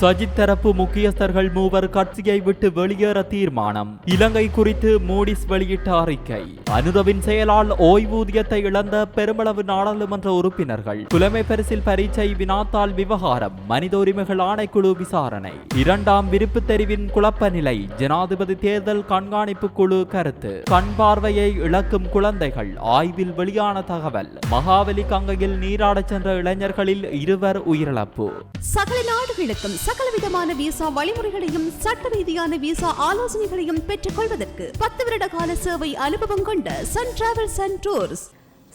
சஜித் தரப்பு முக்கியஸ்தர்கள் மூவர் கட்சியை விட்டு வெளியேற தீர்மானம். இலங்கை குறித்து மோடிஸ் வெளியிட்ட அறிக்கை. அனுதவின் செயலால் ஓய்வூதியத்தை இழந்த பெருமளவு நாடாளுமன்ற உறுப்பினர்கள். புலமை பரிசில் பரீட்சை வினாத்தாள் விவகாரம் மனித உரிமைகள் ஆணைக்குழு விசாரணை. இரண்டாம் விருப்பு தெரிவின் குழப்ப நிலை ஜனாதிபதி தேர்தல் கண்காணிப்பு குழு கருத்து. கண் பார்வையை இழக்கும் குழந்தைகள் ஆய்வில் வெளியான தகவல். மகாவலி கங்கையில் நீராடச் சென்ற இளைஞர்களில் இருவர் உயிரிழப்பு. சகல நாடுகளுக்கும் சகலவிதமான விசா வழிமுறைகளையும் சட்ட ரீதியான விசா ஆலோசனைகளையும் பெற்றுக் கொள்வதற்கு பத்து வருட கால சேவை அனுபவம் கொண்ட Sun Travels and Tours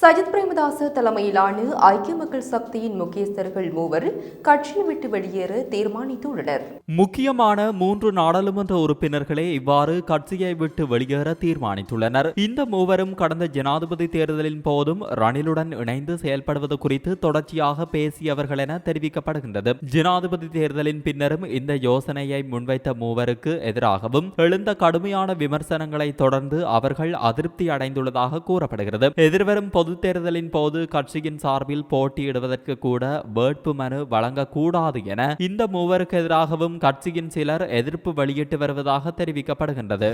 Sajith Premadasa தலைமையிலான ஐக்கிய மக்கள் சக்தியின் முக்கியஸ்தர்கள் மூவர் கட்சியை விட்டு வெளியேற தீர்மானித்துள்ளனர். முக்கியமான மூன்று நாடாளுமன்ற உறுப்பினர்களே இவ்வாறு கட்சியை விட்டு வெளியேற தீர்மானித்துள்ளனர். இந்த மூவரும் கடந்த ஜனாதிபதி தேர்தலின் போதும் ரணிலுடன் இணைந்து செயல்படுவது குறித்து தொடர்ச்சியாக பேசியவர்கள் என தெரிவிக்கப்படுகின்றது. ஜனாதிபதி தேர்தலின் பின்னரும் இந்த யோசனையை முன்வைத்த மூவருக்கு எதிராகவும் எழுந்த கடுமையான விமர்சனங்களை தொடர்ந்து அவர்கள் அதிருப்தி அடைந்துள்ளதாக கூறப்படுகிறது. எதிர்வரும் பொது தேர்தலின் போது கட்சியின் சார்பில் போட்டியிடுவதற்கு கூட வேட்பு மனு வழங்கக்கூடாது என இந்த மூவருக்கு எதிராகவும் கட்சியின் சிலர் எதிர்ப்பு வெளியிட்டு வருவதாக தெரிவிக்கப்படுகின்றது.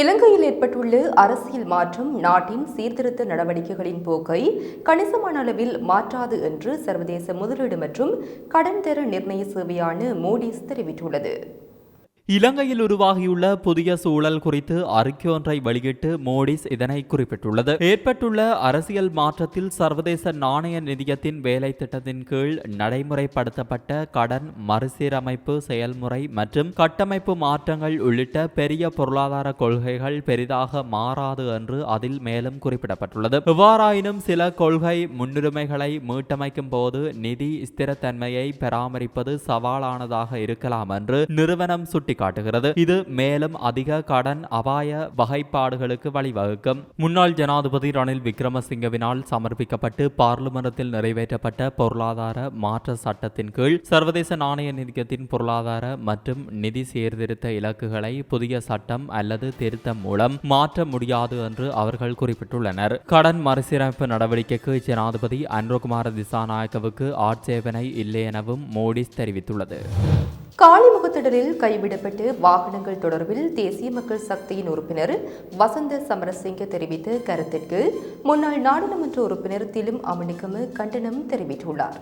இலங்கையில் ஏற்பட்டுள்ள அரசியல் மாற்றம் நாட்டின் சீர்திருத்த நடவடிக்கைகளின் போக்கை கணிசமான அளவில் மாற்றாது என்று சர்வதேச முதலீடு மற்றும் கடன் தர நிர்ணய சேவையான மூடிஸ் தெரிவித்துள்ளது. இலங்கையில் உருவாகியுள்ள புதிய சூழல் குறித்து அறிக்கை ஒன்றை வெளியிட்டு மோடிஸ் இதனை குறிப்பிட்டுள்ளது. ஏற்பட்டுள்ள அரசியல் மாற்றத்தில் சர்வதேச நாணய நிதியத்தின் வேலை திட்டத்தின் கீழ் நடைமுறைப்படுத்தப்பட்ட கடன் மறுசீரமைப்பு செயல்முறை மற்றும் கட்டமைப்பு மாற்றங்கள் உள்ளிட்ட பெரிய பொருளாதார கொள்கைகள் பெரிதாக மாறாது என்று அதில் மேலும் குறிப்பிடப்பட்டுள்ளது. இவ்வாறாயினும் சில கொள்கை முன்னுரிமைகளை மீட்டமைக்கும் போது நிதி ஸ்திரத்தன்மையை பராமரிப்பது சவாலானதாக இருக்கலாம் என்று நிறுவனம் சுட்டி காட்டுகிறது இது மேலும் அதிக கடன் அபாய வகைப்பாடுகளுக்கு வழிவகுக்கும். முன்னாள் ஜனாதிபதி ரணில் விக்ரமசிங்கவினால் சமர்ப்பிக்கப்பட்டு பார்லிமெண்டத்தில் நிறைவேற்றப்பட்ட பொருளாதார மாற்ற சட்டத்தின் கீழ் சர்வதேச நாணய நிதியத்தின் பொருளாதார மற்றும் நிதி சீர்திருத்த இலக்குகளை புதிய சட்டம் அல்லது திருத்தம் மூலம் மாற்ற முடியாது என்று அவர்கள் குறிப்பிட்டுள்ளனர். கடன் மறுசீரமைப்பு நடவடிக்கைக்கு ஜனாதிபதி அன்ரோகுமார திசாநாயக்கவுக்கு ஆட்சேபனை இல்லை எனவும் மோடிஸ் தெரிவித்துள்ளது. காளிமுகத்திடலில் கைவிடப்பட்டு வாகனங்கள் தொடர்பில் தேசிய மக்கள் சக்தியின் உறுப்பினர் வசந்த சமரசிங்க தெரிவித்த கருத்திற்கு முன்னாள் நாடாளுமன்ற உறுப்பினர் திலும் அமணிக்கமு கண்டனம் தெரிவித்துள்ளார்.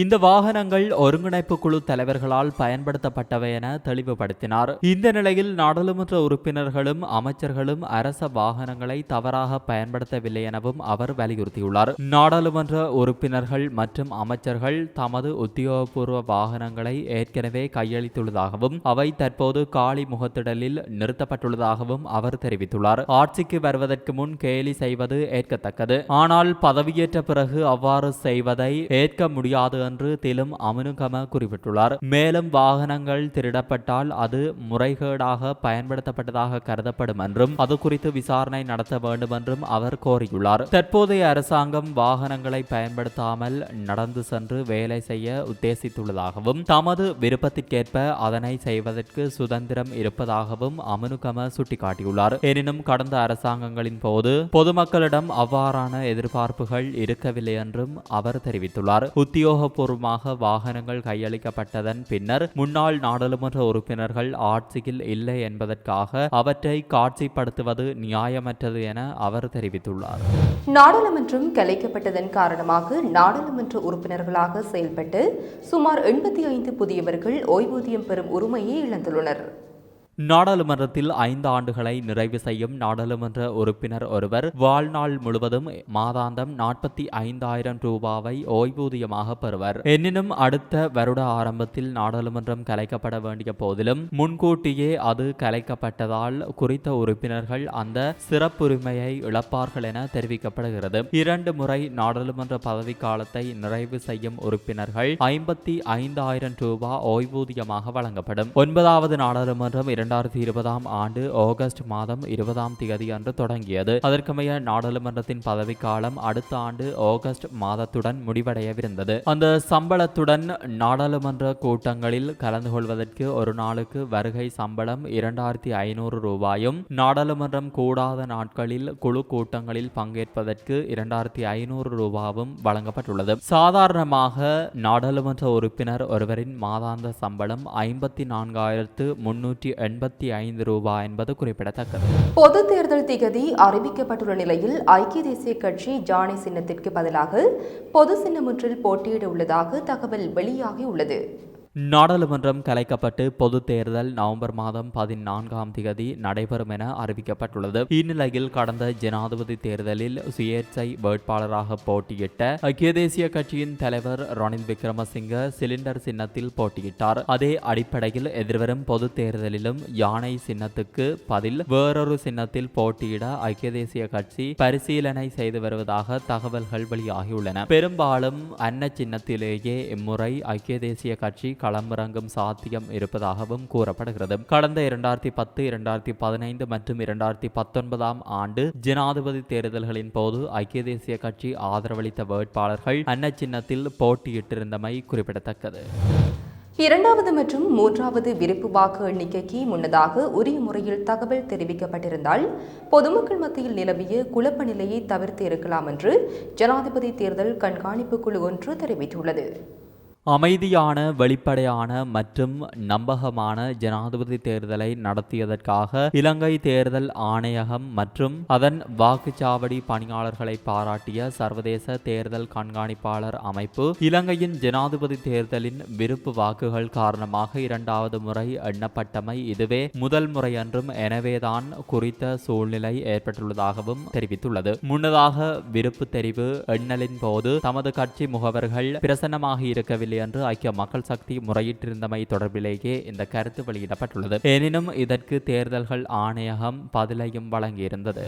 இந்த வாகனங்கள் ஒருங்கிணைப்பு குழு தலைவர்களால் பயன்படுத்தப்பட்டவை என தெளிவுபடுத்தினார். இந்த நிலையில் நாடாளுமன்ற உறுப்பினர்களும் அமைச்சர்களும் அரச வாகனங்களை தவறாக பயன்படுத்தவில்லை எனவும் அவர் வலியுறுத்தியுள்ளார். நாடாளுமன்ற உறுப்பினர்கள் மற்றும் அமைச்சர்கள் தமது உத்தியோகபூர்வ வாகனங்களை ஏற்கனவே கையளித்துள்ளதாகவும் அவை தற்போது காலி முகத்திடலில் நிறுத்தப்பட்டுள்ளதாகவும் அவர் தெரிவித்துள்ளார். ஆட்சிக்கு வருவதற்கு முன் கேலி செய்வது ஏற்கத்தக்கது. ஆனால் பதவியேற்ற பிறகு அவ்வாறு செய்வதை ஏற்க முடியாது என்று திலும் அமனுகம குறிப்பிட்டுள்ளார். மேலும் வாகனங்கள் திருடப்பட்டால் அது முறைகேடாக பயன்படுத்தப்பட்டதாக கருதப்படும் என்றும் அது குறித்து விசாரணை நடத்த வேண்டும் என்றும் அவர் கோரியுள்ளார். தற்போதைய அரசாங்கம் வாகனங்களை பயன்படுத்தாமல் நடந்து சென்று வேலை செய்ய உத்தேசித்துள்ளதாகவும் தமது விருப்பத்திற்கேற்ப அதனை செய்வதற்கு சுதந்திரம் இருப்பதாகவும் அமனுகம சுட்டிக்காட்டியுள்ளார். எனினும் கடந்த அரசாங்கங்களின் போது பொதுமக்களிடம் அவ்வாறான எதிர்பார்ப்புகள் இருக்கவில்லை என்றும் அவர் தெரிவித்துள்ளார். உத்தியோக பூர்வமாக வாகனங்கள் கையளிக்கப்பட்டதன் பின்னர் முன்னாள் நாடாளுமன்ற உறுப்பினர்கள் ஆட்சியில் இல்லை என்பதற்காக அவற்றை காட்சிப்படுத்துவது நியாயமற்றது என அவர் தெரிவித்துள்ளார். நாடாளுமன்றம் கலைக்கப்பட்டதன் காரணமாக நாடாளுமன்ற உறுப்பினர்களாக செயல்பட்டு சுமார் எண்பத்தி ஐந்து புதியவர்கள் ஓய்வூதியம் பெறும் உரிமையை இழந்துள்ளனர். நாடாளுமன்றத்தில் ஐந்து ஆண்டுகளை நிறைவு செய்யும் நாடாளுமன்ற உறுப்பினர் ஒருவர் வாழ்நாள் முழுவதும் மாதாந்தம் நாற்பத்தி ஐந்தாயிரம் ரூபாவை ஓய்வூதியமாக பெறுவர். எனினும் அடுத்த வருட ஆரம்பத்தில் நாடாளுமன்றம் கலைக்கப்பட வேண்டிய போதிலும் முன்கூட்டியே அது கலைக்கப்பட்டதால் குறித்த உறுப்பினர்கள் அந்த சிறப்புரிமையை இழப்பார்கள் என தெரிவிக்கப்படுகிறது. இரண்டு முறை நாடாளுமன்ற பதவி காலத்தை நிறைவு செய்யும் உறுப்பினர்கள் ஐம்பத்தி ஐந்தாயிரம் ரூபாய் ஓய்வூதியமாக வழங்கப்படும். ஒன்பதாவது நாடாளுமன்றம் இரண்டாயிரத்தி இருபதாம் ஆண்டு ஆகஸ்ட் மாதம் இருபதாம் தேதி அன்று தொடங்கியது. அதற்கமைய நாடாளுமன்றத்தின் பதவிக்காலம் அடுத்த ஆண்டு ஆகஸ்ட் மாதத்துடன் முடிவடையவிருந்தது. அந்த சம்பளத்துடன் நாடாளுமன்ற கூட்டங்களில் கலந்து கொள்வதற்கு ஒரு நாளுக்கு வருகை சம்பளம் இரண்டாயிரத்தி ஐநூறு ரூபாயும் நாடாளுமன்றம் கூடாத நாட்களில் குழு கூட்டங்களில் பங்கேற்பதற்கு இரண்டாயிரத்தி ஐநூறு ரூபாவும் வழங்கப்பட்டுள்ளது. சாதாரணமாக நாடாளுமன்ற உறுப்பினர் ஒருவரின் மாதாந்த சம்பளம் ஐம்பத்தி நான்காயிரத்து முன்னூற்றி எண்பத்தி ஐந்து ரூபாய் என்பது குறிப்பிடத்தக்கது. பொது தேர்தல் திகதி அறிவிக்கப்பட்டுள்ள நிலையில் ஐக்கிய தேசிய கட்சி ஜானி சின்னத்திற்கு பதிலாக பொது சின்னம் ஒன்றில் போட்டியிட உள்ளதாக தகவல் வெளியாகியுள்ளது. நாடாளுமன்றம் கலைக்கப்பட்டு பொது தேர்தல் நவம்பர் மாதம் பதினான்காம் தேதி நடைபெறும் என அறிவிக்கப்பட்டுள்ளது. இந்நிலையில் கடந்த ஜனாதிபதி தேர்தலில் சுயேட்சை வேட்பாளராக போட்டியிட்ட ஐக்கிய தேசிய கட்சியின் தலைவர் ரணில் விக்ரமசிங்க சிலிண்டர் சின்னத்தில் போட்டியிட்டார். அதே அடிப்படையில் எதிர்வரும் பொது தேர்தலிலும் யானை சின்னத்துக்கு பதில் வேறொரு சின்னத்தில் போட்டியிட ஐக்கிய தேசிய கட்சி பரிசீலனை செய்து வருவதாக தகவல்கள் வெளியாகியுள்ளன. பெரும்பாலும் அன்ன சின்னத்திலேயே இம்முறை ஐக்கிய தேசிய கட்சி களமிறங்கும் சாத்தியம் இருப்பதாகவும் கூறப்படுகிறது. கடந்த இரண்டாயிரத்தி பத்து இரண்டாயிரத்தி பதினைந்து மற்றும் இரண்டாயிரத்தி பத்தொன்பதாம் ஆண்டு ஜனாதிபதி தேர்தல்களின் போது ஐக்கிய தேசிய கட்சி ஆதரவளித்த வேட்பாளர்கள் அன்ன சின்னத்தில் போட்டியிட்டிருந்தமை குறிப்பிடத்தக்கது. இரண்டாவது மற்றும் மூன்றாவது விருப்பு வாக்கு எண்ணிக்கைக்கு முன்னதாக உரிய முறையில் தகவல் தெரிவிக்கப்பட்டிருந்தால் பொதுமக்கள் மத்தியில் நிலவிய குழப்ப நிலையை தவிர்த்து இருக்கலாம் என்று ஜனாதிபதி தேர்தல் கண்காணிப்பு குழு ஒன்று தெரிவித்துள்ளது. அமைதியான வெளிப்படையான மற்றும் நம்பகமான ஜனாதிபதி தேர்தலை நடத்தியதற்காக இலங்கை தேர்தல் ஆணையகம் மற்றும் அதன் வாக்குச்சாவடி பணியாளர்களை பாராட்டிய சர்வதேச தேர்தல் கண்காணிப்பாளர் அமைப்பு இலங்கையின் ஜனாதிபதி தேர்தலின் விருப்பு வாக்குகள் காரணமாக இரண்டாவது முறை எண்ணப்பட்டமை இதுவே முதல் முறை என்றும் எனவேதான் குறித்த சூழ்நிலை ஏற்பட்டுள்ளதாகவும் தெரிவித்துள்ளது. முன்னதாக விருப்பு தெரிவு எண்ணலின் போது தமது கட்சி முகவர்கள் பிரசன்னமாக இருக்கவில்லை என்று ஐக்கிய மக்கள் சக்தி முறையிட்டிருந்தமை தொடர்பிலேயே இந்த கருத்து வெளியிடப்பட்டுள்ளது. எனினும் இதற்கு தேர்தல்கள் ஆணையகம் பதிலையும் வழங்கியிருந்தது.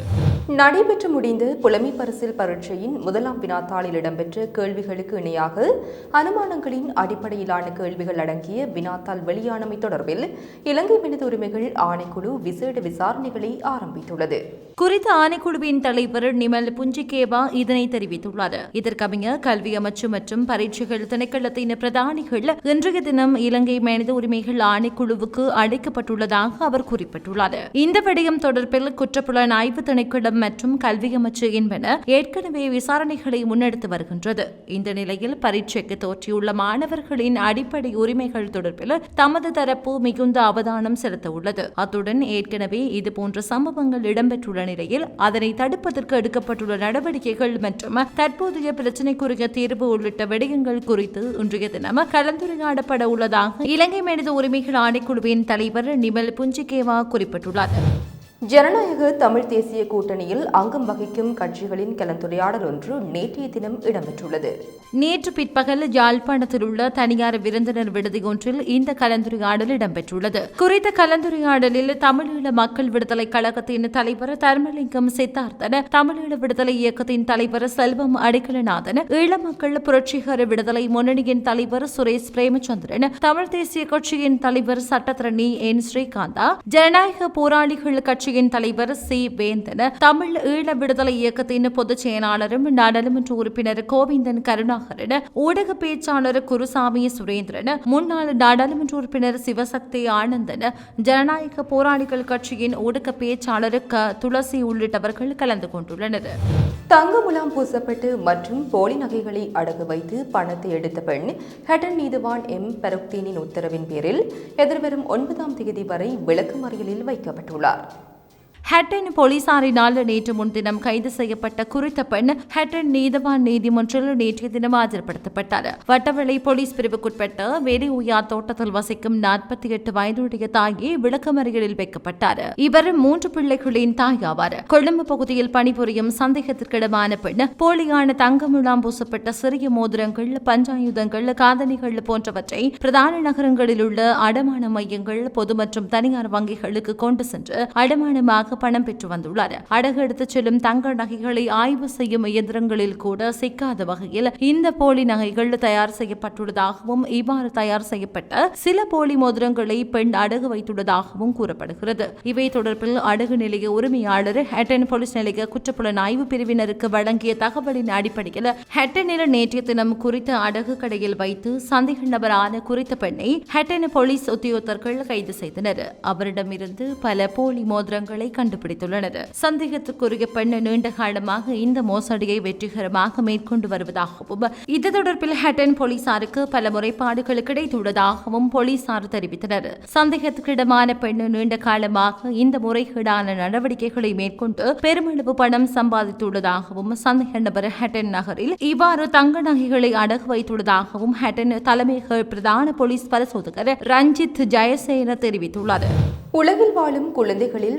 நடைபெற்று முடிந்த புலமை பரிசில் பரீட்சையின் முதலாம் வினாத்தாளில் இடம்பெற்ற கேள்விகளுக்கு இணையாக அனுமானங்களின் அடிப்படையிலான கேள்விகள் அடங்கிய வினாத்தாள் வெளியானமை தொடர்பில் இலங்கை மனித உரிமைகள் ஆணைக்குழு விசேட விசாரணைகளை ஆரம்பித்துள்ளது. குறித்த ஆணைக்குழுவின் தலைவர் நிமல் புஞ்சிகேவா இதனை தெரிவித்துள்ளார். இதற்கமைய கல்வி அமைச்சு மற்றும் பரீட்சைகள் திணைக்களத்தின் பிரதானிகள் இன்றைய தினம் இலங்கை மனித உரிமைகள் ஆணைக்குழுவுக்கு அழைக்கப்பட்டுள்ளதாக அவர் குறிப்பிட்டுள்ளார். இந்த விடயம் தொடர்பில் குற்றப்புலன் ஆய்வு திணைக்களம் மற்றும் கல்வி அமைச்சு என்பன ஏற்கனவே விசாரணைகளை முன்னெடுத்து வருகின்றது. இந்த நிலையில் பரீட்சைக்கு தோற்றியுள்ள மாணவர்களின் அடிப்படை உரிமைகள் தொடர்பில் தமது தரப்பு மிகுந்த அவதானம் செலுத்த உள்ளது அத்துடன் ஏற்கனவே இதுபோன்ற சம்பவங்கள் இடம்பெற்றுள்ளன. நிலையில் அதனை தடுப்பதற்கு எடுக்கப்பட்டுள்ள நடவடிக்கைகள் மற்றும் தற்போதைய பிரச்சினைக்குரிய தீர்வு உள்ளிட்ட விடயங்கள் குறித்து இன்றைய தினம் கலந்துரையாடப்பட உள்ளதாக இலங்கை மனித உரிமைகள் ஆணைக்குழுவின் தலைவர் நிமல் புஞ்சிகேவா குறிப்பிட்டுள்ளார். ஜனநாயக தமிழ் தேசிய கூட்டணியில் அங்கம் வகிக்கும் கட்சிகளின் கலந்துரையாடல் ஒன்று நேற்றைய தினம் இடம்பெற்றுள்ளது. நேற்று பிற்பகல் யாழ்ப்பாணத்தில் உள்ள தனியார் விருந்தினர் விடுதி ஒன்றில் இந்த கலந்துரையாடல் இடம்பெற்றுள்ளது. குறித்த கலந்துரையாடலில் தமிழீழ மக்கள் விடுதலை கழகத்தின் தலைவர் தர்மலிங்கம் சித்தார்த்தன தமிழீழ விடுதலை இயக்கத்தின் தலைவர் செல்வம் அடிக்கலநாதன் ஈழ மக்கள் புரட்சிகர விடுதலை முன்னணியின் தலைவர் சுரேஷ் பிரேமச்சந்திரன் தமிழ் தேசிய கட்சியின் தலைவர் சட்டத்திரணி என் ஸ்ரீகாந்தா ஜனநாயக போராளிகள் கட்சி கட்சியின் தலைவர் சி. வேந்தன் தமிழ் ஈழ விடுதலை இயக்கத்தின் பொதுச் செயலாளரும் நாடாளுமன்ற உறுப்பினர் கோவிந்தன் கருணாகரன் ஊடக பேச்சாளர் குருசாமி சுரேந்திரன் முன்னாள் நாடாளுமன்ற உறுப்பினர் சிவசக்தி ஆனந்தன் ஜனநாயக போராளிகள் கட்சியின் ஊடக பேச்சாளர் க. துளசி உள்ளிட்டவர்கள் கலந்து கொண்டுள்ளனர். தங்க முலாம் பூசப்பட்டு மற்றும் போலி நகைகளை அடகு வைத்து பணத்தை எடுத்த பெண் ஹெட்டன் நீதிவான் எம். பெருக்தீனின் உத்தரவின் பேரில் எதிர்வரும் ஒன்பதாம் தேதி வரை விளக்குமறியலில் வைக்கப்பட்டுள்ளார். ஹட்டன் போலீசாரினால் நேற்று முன்தினம் கைது செய்யப்பட்ட குறித்த பெண் ஹட்டன் நீதவான் நீதிமன்றில் நேற்றைய தினம் ஆஜர்படுத்தப்பட்டார். வட்டவளை போலீஸ் பிரிவுக்குட்பட்ட வேலை உயார் தோட்டத்தில் வசிக்கும் நாற்பத்தி எட்டு வயதுடைய தாயி விளக்கமறியலில் வைக்கப்பட்டார். இவர் மூன்று பிள்ளைகளின் தாய் ஆவார் கொழும்பு பகுதியில் பணிபுரியும் சந்தேகத்திற்கிடமான பெண் போலியான தங்க முலாம் பூசப்பட்ட சிறிய மோதிரங்கள் பஞ்சாயுதங்கள் காதணிகள் போன்றவற்றை பிரதான நகரங்களில் உள்ள அடமான மையங்கள் பொது மற்றும் தனியார் வங்கிகளுக்கு கொண்டு சென்று அடமானமாக பணம் பெற்று வந்துள்ளார். அடகு எடுத்துச் செல்லும் தங்க நகைகளை ஆய்வு செய்யும் இயந்திரங்களில் கூட சிக்காத வகையில் இந்த போலி நகைகள் தயார் செய்யப்பட்டுள்ளதாகவும் இவ்வாறு தயார் செய்யப்பட்ட சில போலி மோதிரங்களை பெண் அடகு வைத்துள்ளதாகவும் கூறப்படுகிறது. இவை தொடர்பில் அடகு நிலைய உரிமையாளர் ஹெட்டன் போலீஸ் நிலைய குற்றப்புலன் ஆய்வு பிரிவினருக்கு வழங்கிய தகவலின் அடிப்படையில் ஹெட்டனில் நேற்றைய தினம் குறித்த அடகு கடையில் வைத்து சந்தேக நபரான குறித்த பெண்ணை ஹெட்டன் போலீஸ் உத்தியோகத்தர்கள் கைது செய்தனர். அவரிடமிருந்து பல போலி மோதிரங்களை கண்டுபிடித்துள்ளனர். சந்தேகத்துக்குரிய பெண் நீண்ட காலமாக இந்த மோசடியை வெற்றிகரமாக மேற்கொண்டு வருவதாகவும் இது தொடர்பில் ஹட்டன் போலீசாருக்கு பல முறைப்பாடுகள் கிடைத்துள்ளதாகவும் போலீசார் தெரிவித்தனர். சந்தேகத்துக்கிடமான பெண் நீண்ட காலமாக இந்த முறைகேடான நடவடிக்கைகளை மேற்கொண்டு பெருமளவு பணம் சம்பாதித்துள்ளதாகவும் சந்தேக நபர் ஹட்டன் நகரில் இவ்வாறு தங்க நகைகளை அடகு வைத்துள்ளதாகவும் ஹட்டன் தலைமை பிரதான போலீஸ் பரிசோதகர் ரஞ்சித் ஜெயசேன தெரிவித்துள்ளார். உலகில் வாழும் குழந்தைகளில்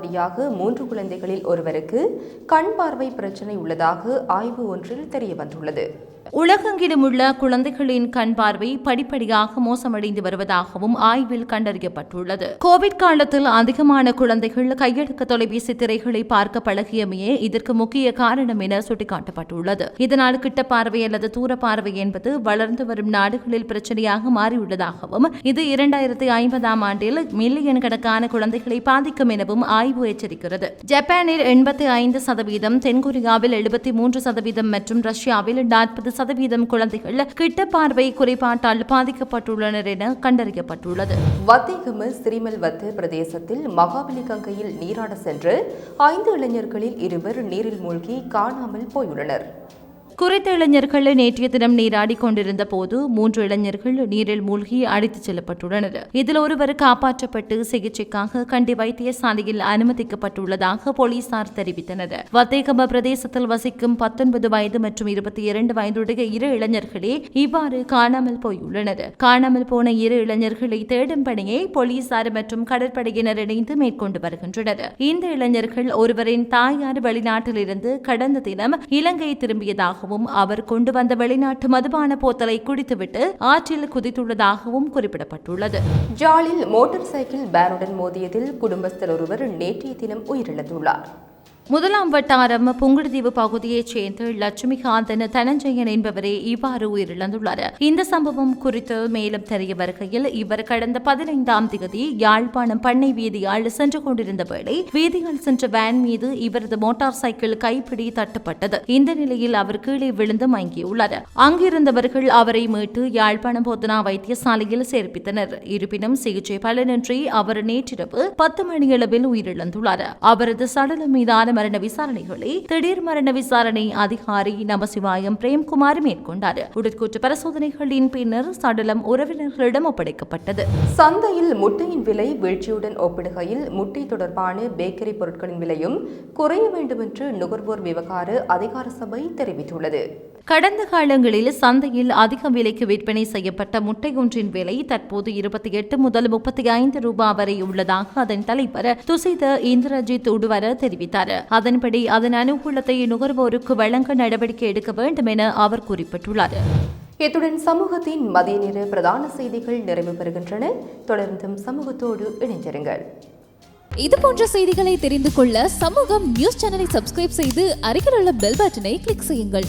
சராசரியாக மூன்று குழந்தைகளில் ஒருவருக்கு கண் பார்வை பிரச்சினை உள்ளதாக ஆய்வு ஒன்றில் தெரியவந்துள்ளது. உலகெங்கிலும் உள்ள குழந்தைகளின் கண் பார்வை படிப்படியாக மோசமடைந்து வருவதாகவும் ஆய்வில் கண்டறியப்பட்டுள்ளது. கோவிட் காலத்தில் அதிகமான குழந்தைகள் கையடக்க தொலைபேசி திரைகளை பார்க்க பழகியமையே இதற்கு முக்கிய காரணம் என சுட்டிக்காட்டப்பட்டுள்ளது. இதனால் கிட்ட பார்வை அல்லது தூர பார்வை என்பது வளர்ந்து வரும் நாடுகளில் பிரச்சனையாக மாறியுள்ளதாகவும் இது இரண்டாயிரத்தி ஐம்பதாம் ஆண்டில் மில்லியன் கணக்கான குழந்தைகளை பாதிக்கும் எனவும் ஆய்வு எச்சரிக்கிறது. ஜப்பானில் எண்பத்தி ஐந்து சதவீதம் தென்கொரியாவில் எழுபத்தி மூன்று சதவீதம் மற்றும் ரஷ்யாவில் நாற்பது சதவீதம் குழந்தைகள் கிட்ட பார்வை குறைபாட்டால் பாதிக்கப்பட்டுள்ளனர் என கண்டறியப்பட்டுள்ளது. வத்தேகம சிறிமல்வத்து பிரதேசத்தில் மகாபலி கங்கையில் நீராட சென்று ஐந்து இளைஞர்களில் இருவர் நீரில் மூழ்கி காணாமல் போயுள்ளனர். குறித்த இளைஞர்கள் நேற்றைய தினம் நீராடி கொண்டிருந்த போது மூன்று இளைஞர்கள் நீரில் மூழ்கி அடித்துச் செல்லப்பட்டுள்ளனர். இதில் ஒருவர் காப்பாற்றப்பட்டு சிகிச்சைக்காக கண்டி வைத்தியசாலையில் அனுமதிக்கப்பட்டுள்ளதாக போலீசார் தெரிவித்தனர். வத்தேகம பிரதேசத்தில் வசிக்கும் பத்தொன்பது வயது மற்றும் இருபத்தி இரண்டு வயதுடைய இரு இளைஞர்களே இவ்வாறு காணாமல் போயுள்ளனர். காணாமல் போன இரு இளைஞர்களை தேடும் பணியை போலீசார் மற்றும் கடற்படையினர் இணைந்து மேற்கொண்டு வருகின்றனர். இந்த இளைஞர்கள் ஒருவரின் தாயார் வெளிநாட்டிலிருந்து கடந்த தினம் இலங்கை திரும்பியதாகவும் அவர் கொண்டு வந்த வெளிநாட்டு மதுபான போத்தலை குடித்துவிட்டு ஆற்றில் குதித்துள்ளதாகவும் குறிப்பிடப்பட்டுள்ளது. ஜாலில் மோட்டார் சைக்கிள் பேனுடன் மோதியதில் குடும்பஸ்தர் ஒருவர் நேற்றைய தினம் உயிரிழந்துள்ளார். முதலாம் வட்டாரம் புங்குடுதீவு பகுதியைச் சேர்ந்த லட்சுமிகாந்தன் தனஞ்சயன் என்பவரே இவ்வாறு உயிரிழந்துள்ளார். இந்த சம்பவம் குறித்து மேலும் தெரிய வருகையில் இவர் கடந்த பதினைந்தாம் தேதி யாழ்ப்பாணம் பண்ணை வீதியால் சென்று கொண்டிருந்த வேளை வீதியால் சென்ற வேன் மீது இவரது மோட்டார் சைக்கிள் கைப்பிடி தட்டுப்பட்டது. இந்த நிலையில் அவர் கீழே விழுந்து மயங்கியுள்ளார். அங்கிருந்தவர்கள் அவரை மீட்டு யாழ்ப்பாணம் போதனா வைத்தியசாலையில் சேர்ப்பித்தனர். இருப்பினும் சிகிச்சை பலனின்றி அவர் நேற்றிரவு பத்து மணியளவில் உயிரிழந்துள்ளார். அவரது சடலம் மீதான மரண விசாரணைகளை திடீர் மரண விசாரணை அதிகாரி நமசிவாயம் பிரேம்குமார் மேற்கொண்டார். உடற்கூற்று பரிசோதனைகளின் பின்னர் சடலம் உறவினர்களிடம் ஒப்படைக்கப்பட்டது. சந்தையில் முட்டையின் விலை வீழ்ச்சியுடன் ஒப்பிடுகையில் முட்டை தொடர்பான பேக்கரி பொருட்களின் விலையும் குறைய வேண்டும் என்று நுகர்வோர் விவகார அதிகார சபை தெரிவித்துள்ளது. கடந்த காலங்களில் சந்தையில் அதிக விலைக்கு விற்பனை செய்யப்பட்ட முட்டை ஒன்றின் விலை தற்போது இருபத்தி எட்டு முதல் முப்பத்தி ஐந்து ரூபாய் வரை உள்ளதாக அதன் தலைவர் துசித இந்திரஜித் உடுவர தெரிவித்தார். அதன்படி அதன் அனுகூலத்தை நுகர்வோருக்கு வழங்க நடவடிக்கை எடுக்க வேண்டும் என அவர் குறிப்பிட்டுள்ளார். இத்துடன் சமூகத்தின் மதிய நேர பிரதான செய்திகள் நிறைவு பெறுகின்றன. தொடர்ந்தும் சமூகத்தோடு இணைந்திருங்கள். இது போன்ற செய்திகளை தெரிந்து கொள்ள சமூகம் நியூஸ் சேனலை சப்ஸ்கிரைப் செய்து அருகில் உள்ள பெல் பட்டனை கிளிக் செய்யுங்கள்.